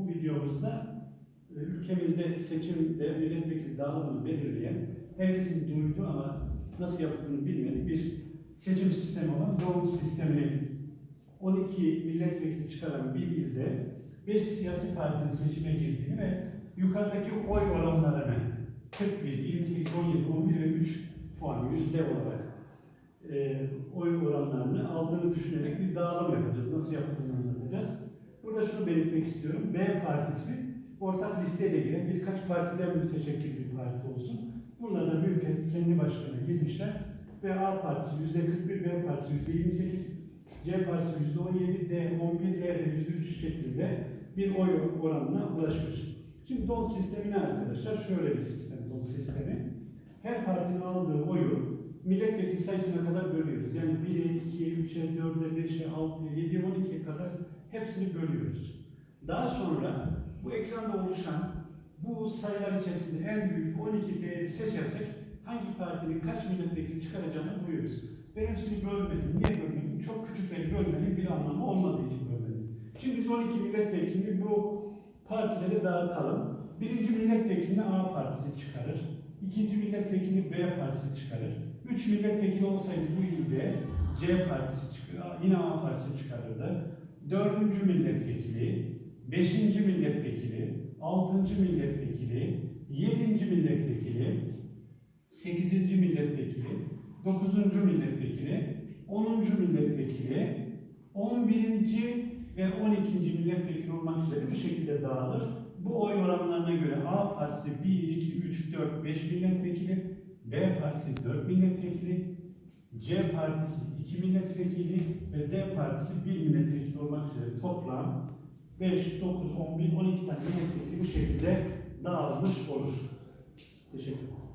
bu videomuzda e, ülkemizde seçimde milletvekili dağılımını belirleyen, herkesin duyduğu ama nasıl yapıldığını bilmediği bir seçim sistemi olan doğum sistemini 12 milletvekili çıkaran bir ilde 5 siyasi partinin seçime girdiğini ve yukarıdaki oy oranlarını 41, 28, 17, 11 ve 3 puan yüzde olarak e, oy oranlarını aldığını düşünerek bir dağılım yapacağız. Nasıl yapıldığını anlatacağız. Burada şunu belirtmek istiyorum. B partisi ortak listeyle giren birkaç partiden müteşekkil bir parti olsun. Bunlar da mülkiyet kendi başlarına girmişler ve A partisi yüzde 41, B partisi yüzde 28, C partisi yüzde 17, D 11, E de yüzde 3 şeklinde bir oy oranına ulaşmış. Şimdi don sistemi ne arkadaşlar? Şöyle bir sistem don sistemi. Her partinin aldığı oyu milletvekili sayısına kadar bölüyoruz. Yani 1'e, hepsini bölüyoruz. Daha sonra bu ekranda oluşan bu sayılar içerisinde en büyük 12 değeri seçersek hangi partinin kaç milletvekili çıkaracağını buluyoruz. Ben hepsini bölmedim. Niye bölmedim? Çok küçükleri bölmenin bir anlamı olmadığı için bölmedim. Şimdi biz 12 milletvekilini bu partilere dağıtalım. Birinci milletvekilini A partisi çıkarır. İkinci milletvekili B partisi çıkarır. Üç milletvekili olsaydı bu ilde C partisi çıkar, yine A partisi çıkarırdı. Dördüncü milletvekili, beşinci milletvekili, altıncı milletvekili, yedinci milletvekili, sekizinci milletvekili, dokuzuncu milletvekili, onuncu milletvekili, on birinci ve on ikinci milletvekili olmak üzere bu şekilde dağılır. Bu oy oranlarına göre A partisi 1, 2, 3, 4, 5 milletvekili, B partisi 4 milletvekili, C partisi 2 milletvekili ve D partisi 1 milletvekili olmak üzere toplam 5, 9, 11, 12 tane milletvekili bu şekilde dağılmış olur. Teşekkür ederim.